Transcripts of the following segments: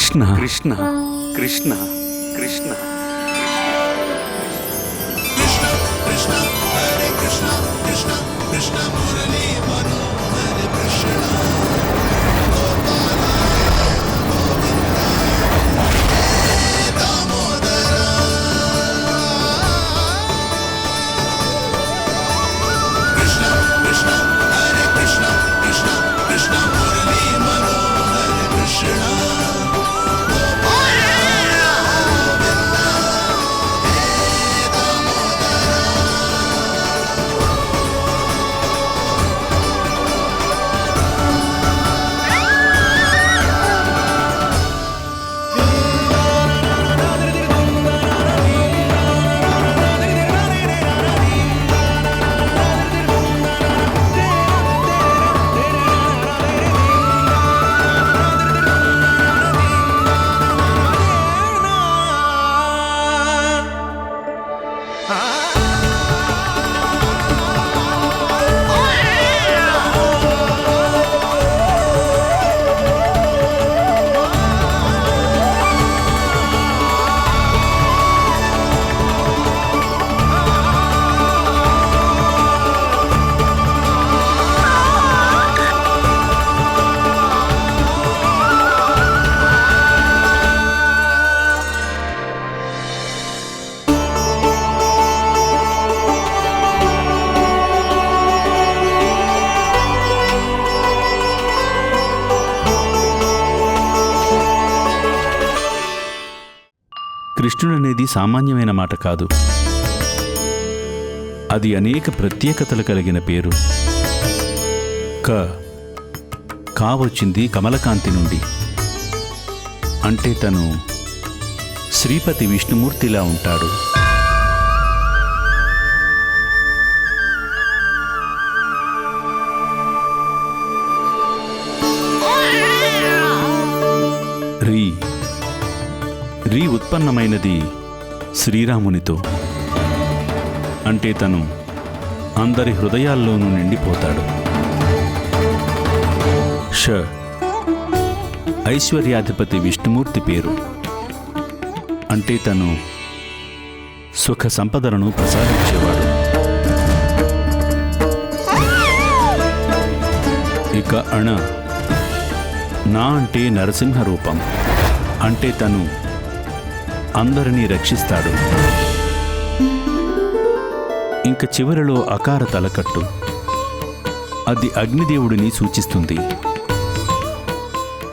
కృష్ణ. కృష్ణ. కృష్ణ. కృష్ణ. అనేది సామాన్యమైన మాట కాదు. అది అనేక ప్రత్యేకతలు కలిగిన పేరు. క. కా వచ్చింది కమలకాంతి నుండి. అంటే తను శ్రీపతి విష్ణుమూర్తిలా ఉంటాడు. రీ. రీ ఉత్పన్నమైనది శ్రీరామునితో. అంటే తను అందరి హృదయాల్లోనూ నిండిపోతాడు. ష. ఐశ్వర్యాధిపతి విష్ణుమూర్తి పేరు. అంటే తను సుఖ సంపదలను ప్రసాదించేవాడు. ఇక అణ. నా అంటే నరసింహ రూపం. అంటే తను అందరినీ రక్షిస్తాడు. ఇంక చివరిలో అకార తలకట్టు. అది అగ్నిదేవుడిని సూచిస్తుంది.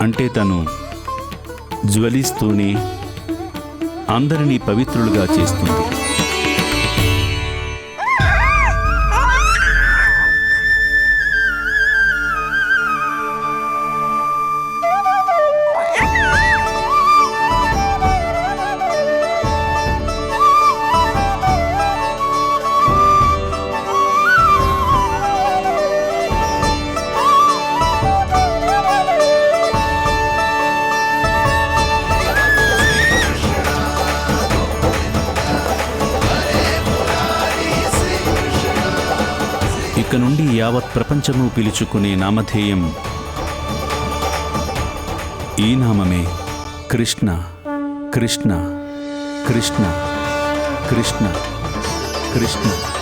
అంటే తను జ్వలిస్తూనే అందరినీ పవిత్రులుగా చేస్తుంది. ఇక నుండి యావత్ ప్రపంచము పిలుచుకునే నామధేయం ఈ నామమే కృష్ణ కృష్ణ కృష్ణ కృష్ణ కృష్ణ.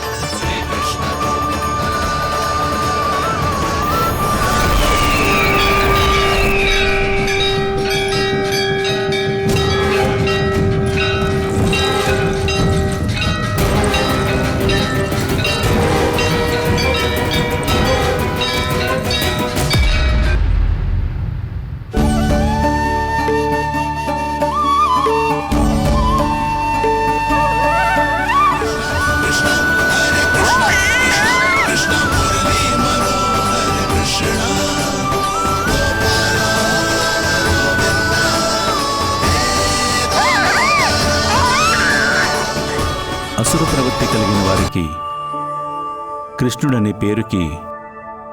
కృష్ణుడనే పేరుకి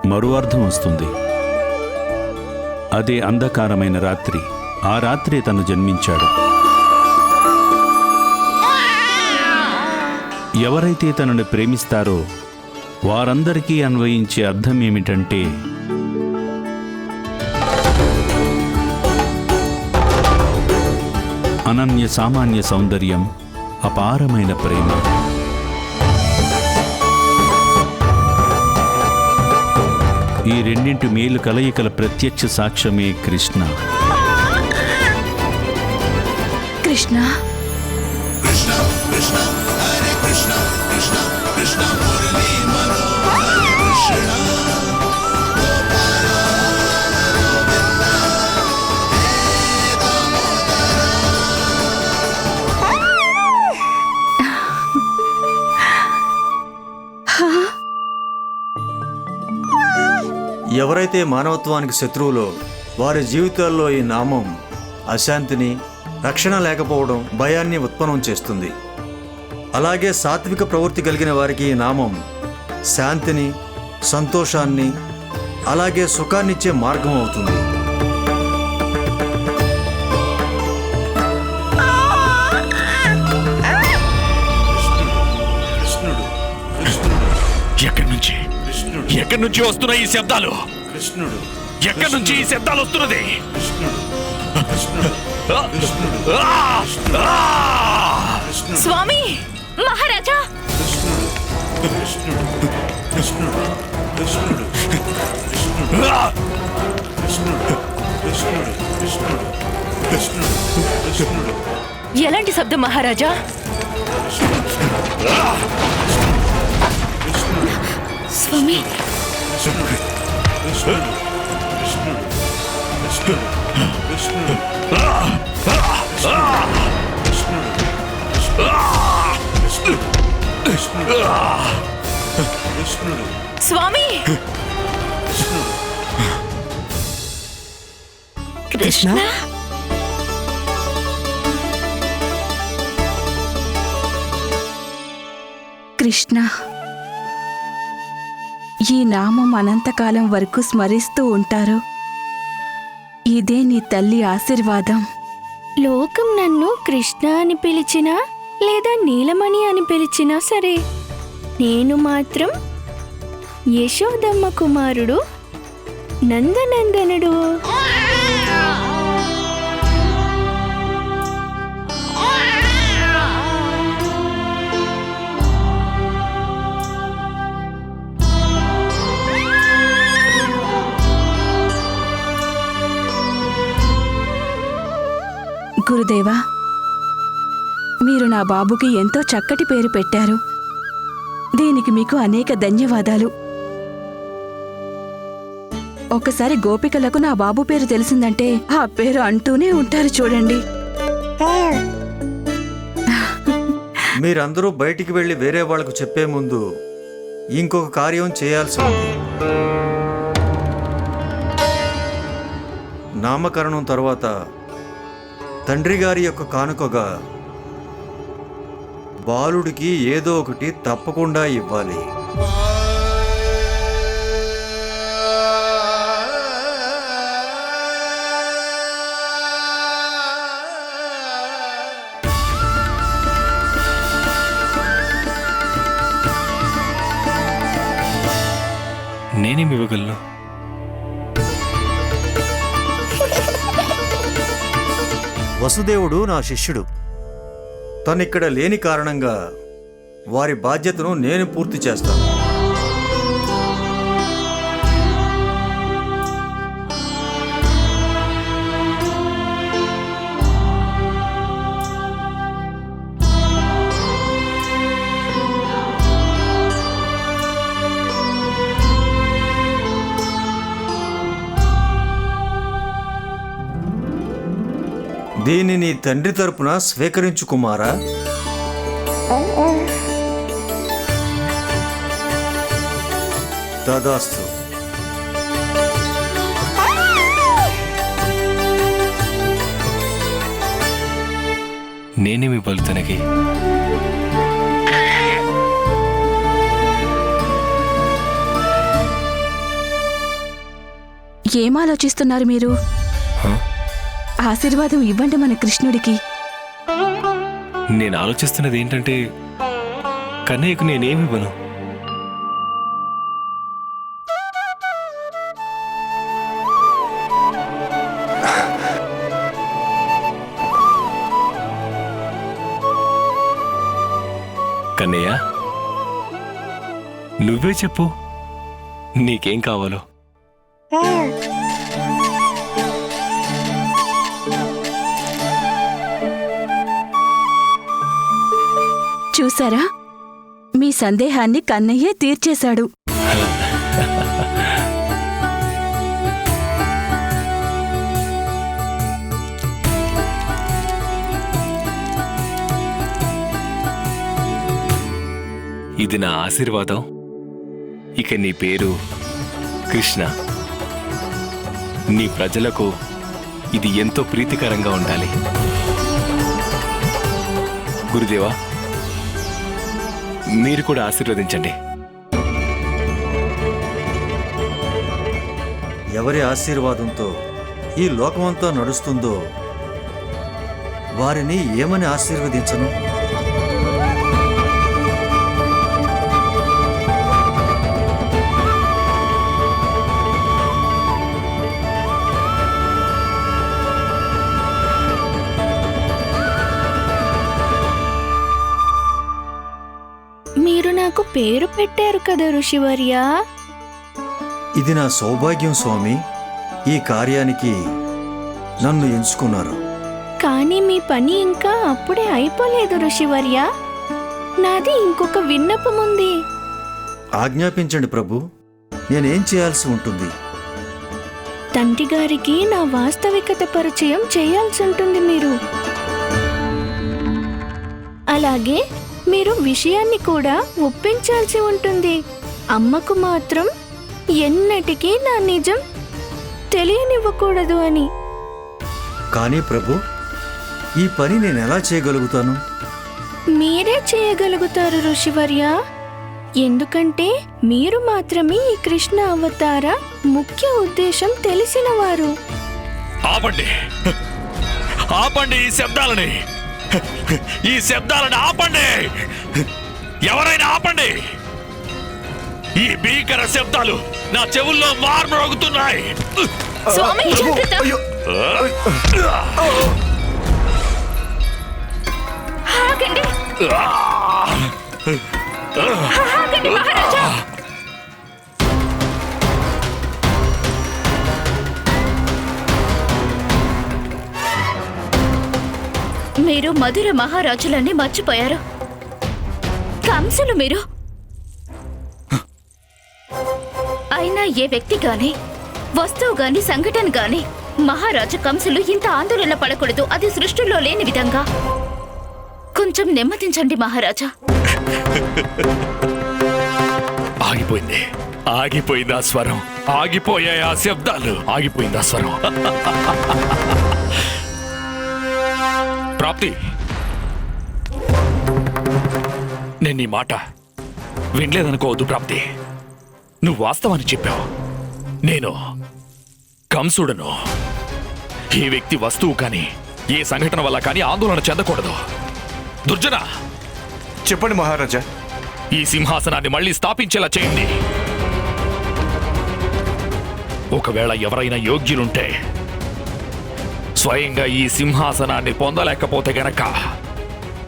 మరో అర్థం వస్తుంది. అదే అంధకారమైన రాత్రి. ఆ రాత్రే తను జన్మించాడు. ఎవరైతే తనను ప్రేమిస్తారో వారందరికీ అన్వయించే అర్థం ఏమిటంటే అనన్య సామాన్య సౌందర్యం అపారమైన ప్రేమ. ఈ రెండింటి మేలు కలయికల ప్రత్యక్ష సాక్ష్యమే కృష్ణ. కృష్ణ? ఎవరైతే మానవత్వానికి శత్రువులో వారి జీవితాల్లో ఈ నామం అశాంతిని రక్షణ లేకపోవడం భయాన్ని ఉత్పన్నం చేస్తుంది. అలాగే సాత్విక ప్రవృత్తి కలిగిన వారికి ఈ నామం శాంతిని సంతోషాన్ని అలాగే సుఖాన్నిచ్చే మార్గం అవుతుంది. ఎక్కడి నుంచి వస్తున్నాయి ఈ శబ్దాలు ఎక్కడి నుంచి ఈ శబ్దాలు వస్తున్నది! స్వామి మహారాజా! ఎలాంటి శబ్దం మహారాజా स्वामी विष्णु विष्णु स्वामी कृष्णा कृष्णा ఈ నామం అనంతకాలం వరకు స్మరిస్తూ ఉంటారు. ఇదే నీ తల్లి ఆశీర్వాదం. లోకం నన్ను కృష్ణ అని పిలిచినా లేదా నీలమణి అని పిలిచినా సరే నేను మాత్రం యశోదమ్మ కుమారుడు నందనందనుడు. గురుదేవా మీరు నా బాబుకి ఎంతో చక్కటి పేరు పెట్టారు. దీనికి మీకు అనేక ధన్యవాదాలు. ఒకసారి గోపికలకు నా బాబు పేరు తెలిసిందంటే ఆ పేరు అంటూనే ఉంటారు చూడండి. మీరందరూ బయటికి వెళ్ళి వేరే వాళ్ళకు చెప్పే ముందు ఇంకొక కార్యం చేయాల్సి ఉంది. నామకరణం తర్వాత తండ్రి గారి యొక్క కానుకగా బాలుడికి ఏదో ఒకటి తప్పకుండా ఇవ్వాలి. నేనేమి ఇవ్వగలను? వసుదేవుడు నా శిష్యుడు. తనిక్కడ లేని కారణంగా వారి బాధ్యతను నేను పూర్తి చేస్తాను. దీన్ని నీ తండ్రి తరపున స్వీకరించు కుమారా. తదాస్తు నేనేమి ఇవ్వాలి తనకి ఏం ఆలోచిస్తున్నారు మీరు? ఆశీర్వాదం ఇవ్వండి మన కృష్ణుడికి. నేను ఆలోచిస్తున్నది ఏంటంటే కన్నయ్యకు నేనేమి ఇవ్వను కన్నయ్య నువ్వే చెప్పు నీకేం కావాలో. చూసారా మీ సందేహాన్ని కన్నయ్యే తీర్చేశాడు. ఇది నా ఆశీర్వాదం. ఇక నీ పేరు కృష్ణ. నీ ప్రజలకు ఇది ఎంతో ప్రీతికరంగా ఉండాలి. గురుదేవా మీరు కూడా ఆశీర్వదించండి. ఎవరి ఆశీర్వాదంతో ఈ లోకమంతా నడుస్తుందో వారిని ఏమని ఆశీర్వదించను? నాకు పేరు పెట్టారు కదా ఋషివర్య. ఇది నా సౌభాగ్యం స్వామి. ఈ కార్యానికి నన్ను ఎంచుకున్నారు. కానీ మీ పని ఇంకా అప్పుడే అయిపోలేదు ఋషివర్య. నాది ఇంకొక విన్నపం ఉంది. ఆజ్ఞాపించండి ప్రభు. నేనేం చేయాల్సి ఉంటుంది? తండ్రి గారికి నా వాస్తవికత పరిచయం చేయాల్సి ఉంటుంది మీరు. అలాగే మీరు విషయాన్ని కూడా ఒప్పించాల్సి ఉంటుంది. అమ్మకు మాత్రం ఎన్నటికీ నా నిజం తెలియనివ్వకూడదు అని. కానీ ప్రభు ఈ పని నేను ఎలా చేయగలుగుతాను? మీరే చేయగలుగుతారు ఋషివర్య. ఎందుకంటే మీరు మాత్రమే ఈ కృష్ణ అవతార ముఖ్య ఉద్దేశం తెలిసినవారు ఆపండి. ఆపండి ఈ శబ్దాలని. ఈ శబ్దాలను ఆపండి. ఎవరైనా ఆపండి. ఈ భీకర శబ్దాలు నా చెవుల్లో మార్మరుగుతున్నాయి స్వామి జాగ్రత్త. ఆగండి. ఆగండి మహారాజా. మీరు మధుర మహారాజులన్నీ మర్చిపోయారు. కంసులు మీరు. అయినా ఏ వ్యక్తి గాని వస్తువు గాని సంఘటన గాని మహారాజు కంసులు ఇంత ఆందోళన పడకూడదు. అది సృష్టిలో లేని విధంగా. కొంచెం నెమ్మదించండి మహారాజా. ఆగిపోయింది. ఆగిపోయింది ఆ స్వరం? ఆగిపోయాయి ఆ శబ్దాలు? ఆగిపోయింది ఆ స్వరం? ప్రాప్తి. నేను నీ మాట వినలేదనుకోవద్దు ప్రాప్తి. నువ్వు వాస్తవాన్ని చెప్పావు. నేను కంసుడను. ఈ వ్యక్తి వస్తువు కానీ ఏ సంఘటన వల్ల కానీ ఆందోళన చెందకూడదు. దుర్జన! చెప్పండి మహారాజా. ఈ సింహాసనాన్ని మళ్ళీ స్థాపించేలా చేయండి. ఒకవేళ ఎవరైనా యోగ్యులుంటే స్వయంగా ఈ సింహాసనాన్ని పొందలేకపోతే గనక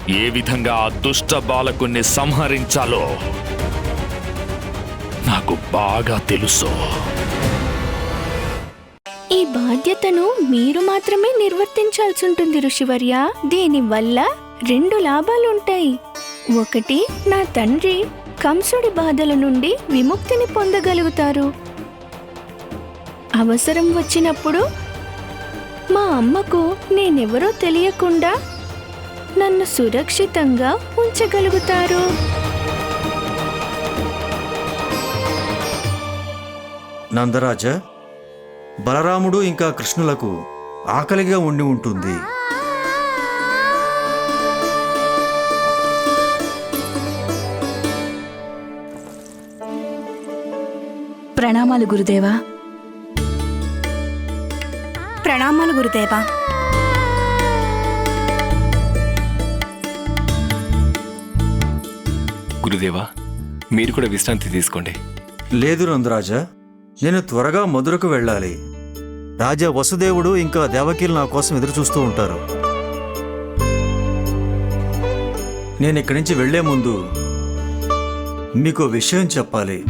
ఏ విధంగా ఆ దుష్ట బాలకుణ్ణి సంహరించాలో నాకు బాగా తెలుసు. ఈ బాధ్యతను మీరు మాత్రమే నిర్వర్తించాల్సి ఉంటుంది ఋషివర్య. దీనివల్ల రెండు లాభాలుంటాయి. ఒకటి నా తండ్రి కంసుడి బాధల నుండి విముక్తిని పొందగలుగుతారు. అవసరం వచ్చినప్పుడు మా అమ్మకు నేనెవరో తెలియకుండా నన్ను సురక్షితంగా ఉంచగలుగుతారు. నందరాజ బలరాముడు ఇంకా కృష్ణులకు ఆకలిగా ఉండి ఉంటుంది. ప్రణామాలు గురుదేవా. ప్రణామాలు గురుదేవా. గురుదేవా మీరు కూడా విశ్రాంతి తీసుకోండి. లేదు నందరాజా నేను త్వరగా మధురకు వెళ్ళాలి. రాజా వసుదేవుడు ఇంకా దేవకీలు నా కోసం ఎదురు చూస్తూ ఉంటారు. నేను ఇక్కడి నుంచి వెళ్ళే ముందు మీకు విషయం చెప్పాలి.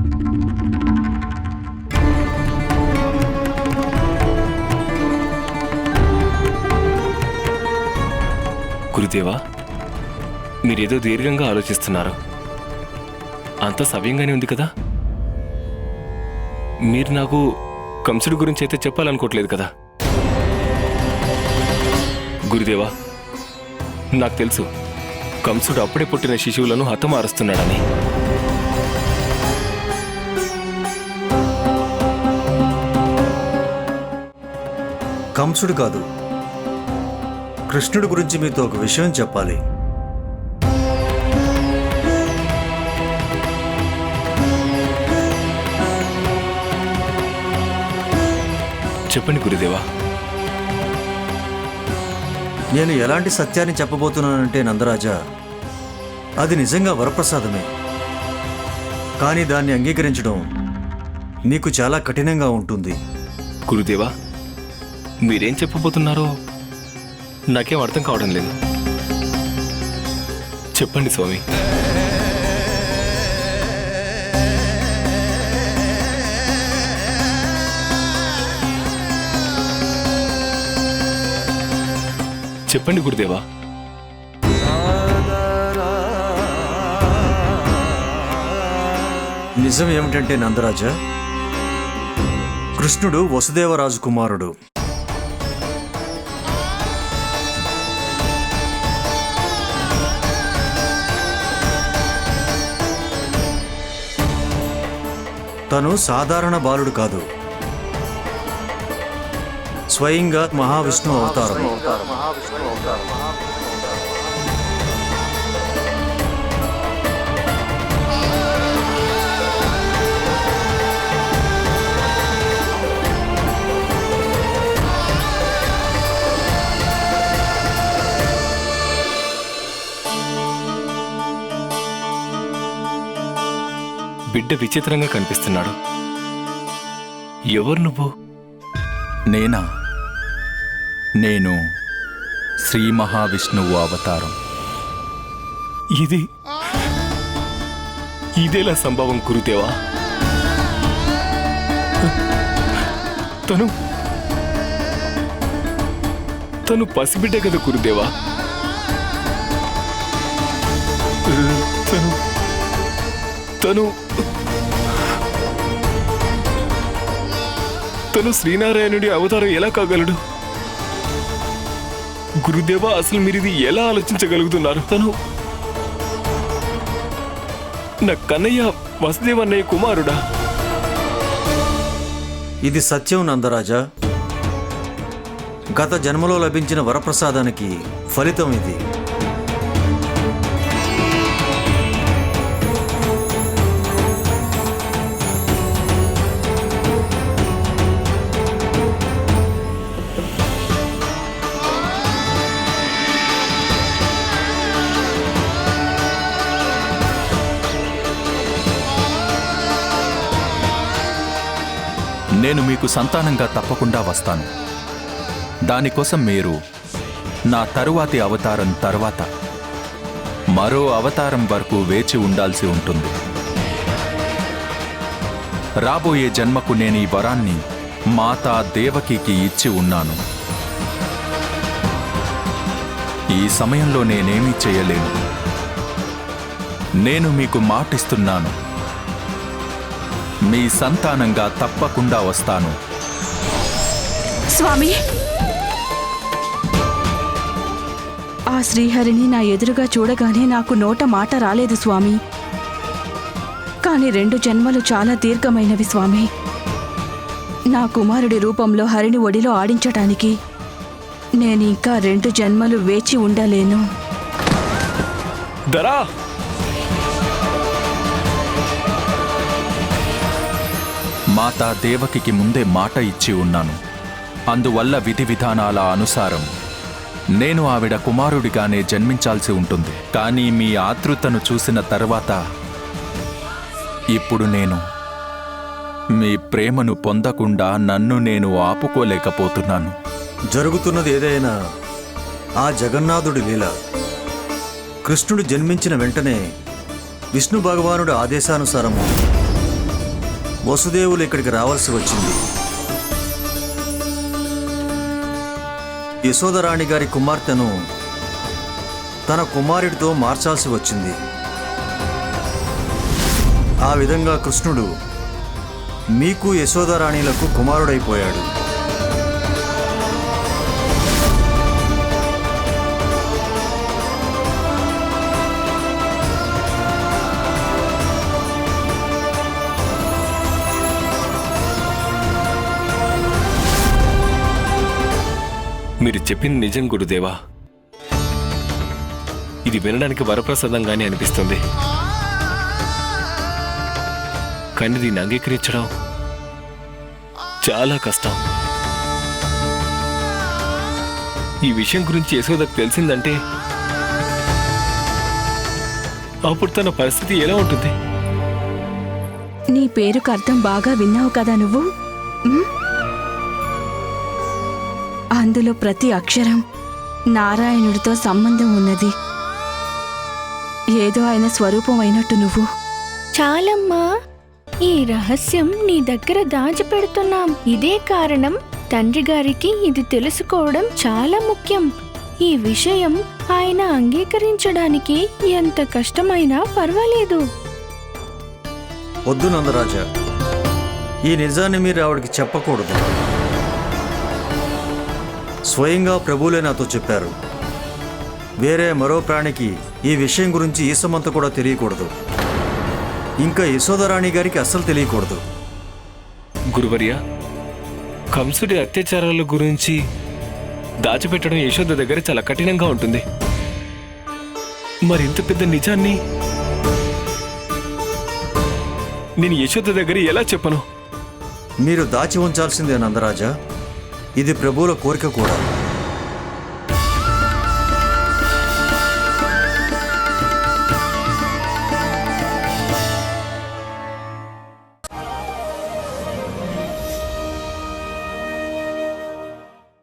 గురుదేవా మీరేదో దీర్ఘంగా ఆలోచిస్తున్నారు. అంత సవ్యంగానే ఉంది కదా? మీరు నాకు కంసుడి గురించి అయితే చెప్పాలనుకోవట్లేదు కదా? గురుదేవా నాకు తెలుసు కంసుడు అప్పుడే పుట్టిన శిశువులను హతమారుస్తున్నాడని. కంసుడు కాదు కృష్ణుడి గురించి మీతో ఒక విషయం చెప్పాలి. చెప్పండి గురుదేవా. నేను ఎలాంటి సత్యాన్ని చెప్పబోతున్నానంటే నందరాజా అది నిజంగా వరప్రసాదమే. కానీ దాన్ని అంగీకరించడం నీకు చాలా కఠినంగా ఉంటుంది. గురుదేవా మీరేం చెప్పబోతున్నారో నాకేం అర్థం కావడం లేదు. చెప్పండి స్వామి. చెప్పండి గురుదేవా. నిజం ఏమిటంటే నందరాజా కృష్ణుడు వసుదేవరాజు కుమారుడు. తను సాధారణ బాలుడు కాదు. స్వయంగా మహావిష్ణు అవతారం. బిడ్డ విచిత్రంగా కనిపిస్తున్నాడు. ఎవరు నువ్వు? నేనా? నేను శ్రీ మహావిష్ణువు అవతారం. ఇది ఇదేలా సంభవం గురుదేవా? తను తను పసిబిడ్డ కదా గురుదేవా? తను తను తను శ్రీనారాయణుడి అవతారం ఎలా కాగలడు? గురుదేవ అసలు మీరు ఇది ఎలా ఆలోచించగలుగుతున్నారు? తను నా కన్నయ్య వసుదేవన్నయ్య కుమారుడా? ఇది సత్యం నందరాజా. గత జన్మలో లభించిన వరప్రసాదానికి ఫలితం ఇది. నేను మీకు సంతానంగా తప్పకుండా వస్తాను. దానికోసం మీరు నా తరువాతి అవతారం తర్వాత మరో అవతారం వరకు వేచి ఉండాల్సి ఉంటుంది. రాబోయే జన్మకు నేను ఈ వరాన్ని మాతా దేవకికి ఇచ్చి ఉన్నాను. ఈ సమయంలో నేనేమీ చేయలేను. నేను మీకు మాటిస్తున్నాను. మీ సంతానంగా తప్పకుండా వస్తాను. స్వామి! ఆ శ్రీహరిని నా ఎదురుగా చూడగానే నాకు నోట మాట రాలేదు స్వామి. కాని రెండు జన్మలు చాలా దీర్ఘమైనవి స్వామి. నా కుమారుడి రూపంలో హరిని ఒడిలో ఆడించటానికి నేను ఇంకా రెండు జన్మలు వేచి ఉండలేను. దరా! మాతా దేవకికి ముందే మాట ఇచ్చి ఉన్నాను. అందువల్ల విధి విధానాల అనుసారం నేను ఆవిడ కుమారుడిగానే జన్మించాల్సి ఉంటుంది. కానీ మీ ఆతృతను చూసిన తర్వాత ఇప్పుడు నేను మీ ప్రేమను పొందకుండా నన్ను నేను ఆపుకోలేకపోతున్నాను. జరుగుతున్నది ఏదైనా ఆ జగన్నాథుడి లీల. కృష్ణుడు జన్మించిన వెంటనే విష్ణు భగవానుడి ఆదేశానుసారము వసుదేవులు ఇక్కడికి రావాల్సి వచ్చింది. యశోదరాణి గారి కుమార్తెను తన కుమారుడితో మార్చాల్సి వచ్చింది. ఆ విధంగా కృష్ణుడు మీకు యశోదరాణిలకు కుమారుడైపోయాడు. మీరు చెప్పింది నిజం గురుదేవా. ఇది వినడానికి వరప్రసాదంగానే అనిపిస్తుంది. కానీ దీన్ని అంగీకరించడం చాలా కష్టం. ఈ విషయం గురించి యశోదకు తెలిసిందంటే అప్పుడు తన పరిస్థితి ఎలా ఉంటుంది? నీ పేరుకు అర్థం బాగా విన్నావు కదా నువ్వు? అందులో ప్రతి అక్షరం నారాయణుడితో సంబంధం ఉన్నది. ఏదో ఆయన స్వరూపం అయినట్టు నువ్వు. చాలమ్మా ఈ రహస్యం నీ దగ్గర దాచిపెడుతున్నాం. ఇదే కారణం తండ్రి గారికి ఇది తెలుసుకోవడం చాలా ముఖ్యం. ఈ విషయం ఆయన అంగీకరించడానికి ఎంత కష్టమైనా పర్వాలేదు. వద్దు నందరాజా ఈ నిజాన్ని మీరు ఆవిడకి చెప్పకూడదు. స్వయంగా ప్రభువులే నాతో చెప్పారు. వేరే మరో ప్రాణికి ఈ విషయం గురించి ఈసమంత కూడా తెలియకూడదు. ఇంకా యశోదరాణి గారికి అస్సలు తెలియకూడదు. గురువర్య కంసుడి అత్యాచారాల గురించి దాచిపెట్టడం యశోద దగ్గర చాలా కఠినంగా ఉంటుంది. మరి ఇంత పెద్ద నిజాన్ని నేను యశోద దగ్గర ఎలా చెప్పను? మీరు దాచి ఉంచాల్సిందే నందరాజా. ఇది ప్రభువుల కోరిక కూడా.